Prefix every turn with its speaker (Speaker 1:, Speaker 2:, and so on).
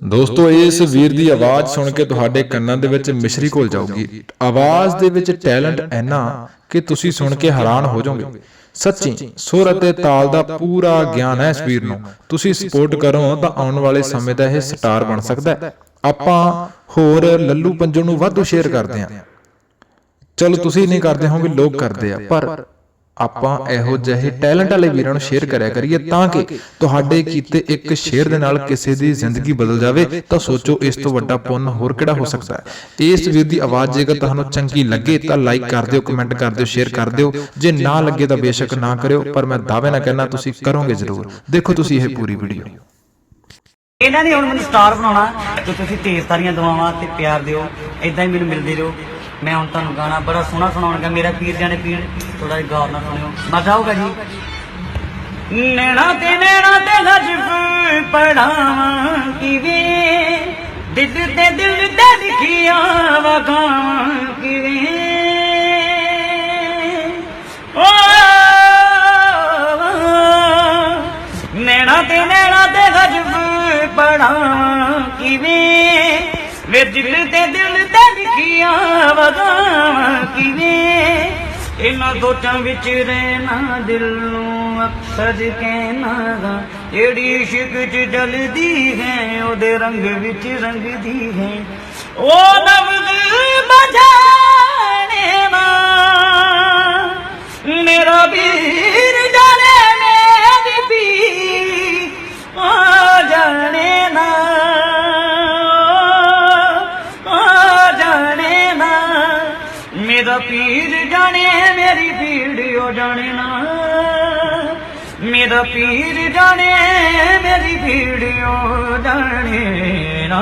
Speaker 1: ਦੋਸਤੋ, ਇਸ ਵੀਰ ਦੀ ਆਵਾਜ਼ ਸੁਣ ਕੇ ਤੁਹਾਡੇ ਕੰਨਾਂ ਦੇ ਵਿੱਚ ਮਿਸ਼ਰੀ ਘੁਲ ਜਾਊਗੀ। ਆਵਾਜ਼ ਦੇ ਵਿੱਚ ਟੈਲੈਂਟ ਇੰਨਾ ਕਿ ਤੁਸੀਂ ਸੁਣ ਕੇ ਹੈਰਾਨ ਹੋ ਜਾਓਗੇ। ਸੱਚੀ, ਸੁਰ ਅਤੇ ਤਾਲ ਦਾ ਪੂਰਾ ਗਿਆਨ ਹੈ ਇਸ ਵੀਰ ਨੂੰ। ਤੁਸੀਂ ਸਪੋਰਟ ਕਰੋ ਤਾਂ ਆਉਣ ਵਾਲੇ ਸਮੇਂ ਦਾ ਇਹ ਸਟਾਰ ਬਣ ਸਕਦਾ ਹੈ। ਆਪਾਂ ਹੋਰ ਲੱਲੂ ਪੰਜੂ ਨੂੰ ਵਾਧੂ ਸ਼ੇਅਰ ਕਰਦੇ ਹਾਂ। ਚਲੋ, ਤੁਸੀਂ ਨਹੀਂ ਕਰਦੇ ਹੋਗੇ ਲੋਕ ਕਰਦੇ ਆ, ਪਰ ਆਪਾਂ ਇਹੋ ਜਿਹੇ ਟੈਲੈਂਟ ਵਾਲੇ ਵੀਰਾਂ ਨੂੰ ਸ਼ੇਅਰ ਕਰਿਆ ਕਰੀਏ ਤਾਂ ਕਿ ਤੁਹਾਡੇ ਕੀਤੇ ਇੱਕ ਸ਼ੇਅਰ ਦੇ ਨਾਲ ਕਿਸੇ ਦੀ ਜ਼ਿੰਦਗੀ ਬਦਲ ਜਾਵੇ, ਤਾਂ ਸੋਚੋ ਇਸ ਤੋਂ ਵੱਡਾ ਪੁੰਨ ਹੋਰ ਕਿਹੜਾ ਹੋ ਸਕਦਾ ਹੈ? ਇਸ ਵੀਰ ਦੀ ਆਵਾਜ਼ ਜੇਕਰ ਤੁਹਾਨੂੰ ਚੰਗੀ ਲੱਗੇ, ਤਾਂ ਲਾਈਕ ਕਰ ਦਿਓ ਕਮੈਂਟ ਕਰ ਦਿਓ ਸ਼ੇਅਰ ਕਰ ਦਿਓ। ਜੇ ਨਾ ਲੱਗੇ ਤਾਂ ਬੇਸ਼ੱਕ ਨਾ ਕਰਿਓ, ਪਰ ਮੈਂ ਦਾਅਵੇ ਨਾਲ ਕਹਿਣਾ ਤੁਸੀਂ ਕਰੋਗੇ ਜ਼ਰੂਰ। ਦੇਖੋ ਤੁਸੀਂ ਇਹ ਪੂਰੀ ਵੀਡੀਓ
Speaker 2: ਇਹਨਾਂ ਨੇ ਹੁਣ ਮੈਨੂੰ ਸਟਾਰ ਬਣਾਉਣਾ ਤੇ ਤੁਸੀਂ ਤੇਜ਼ ਤਾਰੀਆਂ ਦਵਾਵਾਂ ਤੇ ਪਿਆਰ ਦਿਓ ਇਦਾਂ ਹੀ ਮੈਨੂੰ ਮਿਲਦੇ ਰਹੋ। ਮੈਂ ਹੁਣ ਤੁਹਾਨੂੰ ਗਾਣਾ ਬੜਾ ਸੋਹਣਾ ਸੁਣਾਉਣਗਾ ਮੇਰਾ ਪੀਰ ਜਾਣੇ ਪੀਰ ਥੋੜਾ ਜਿਹਾ ਗੌਰ ਨਾਲ ਸੁਣਿਓ। ਮਜ਼ਾ ਆਊਗਾ ਜੀ? ਨੈਣਾ ਤੇ ਨੈਣਾ ਤੇ ਹਜਬ ਪੜਾਵਾਂ ਕਿਵੇਂ? ਦਿਲ ਤੇ ਦਿਲ ਤੇ ਲਿਖੀਆਂ ਵਗਾਵਾਂ ਕਿਵੇਂ? ਨੈਣਾ ਤੇ ਨੈਣਾ ਤੇ ਗਜਬ ਪੜਾ ਕਿਵੇਂ? ਵੇ ਦਿਲ ਤੇ ਦਿਲ ਤੇ ਲਿਖੀਆਂ ਵਗਾਵਾਂ ਕਿਵੇਂ? ਇਹਨਾਂ ਸੋਚਾਂ ਵਿੱਚ ਰਹਿਣਾ ਦਿਲ ਨੂੰ ਅਕਸਰ ਕਹਿਣਾ ਗਾ। ਜਿਹੜੀ ਇਸ਼ਕ ਚ ਜਲਦੀ ਹੈ, ਉਹਦੇ ਰੰਗ ਵਿੱਚ ਰੰਗਦੀ ਹੈ। ਉਹ ਪੀਰ ਜਾਣੇ ਮੇਰੀ ਪੀੜਿਓ ਜਾਣੇ ਨਾ। ਮੇਰਾ ਪੀਰ ਜਾਣੇ ਮੇਰੀ ਪੀੜਿਓ ਜਾਣੇ ਨਾ।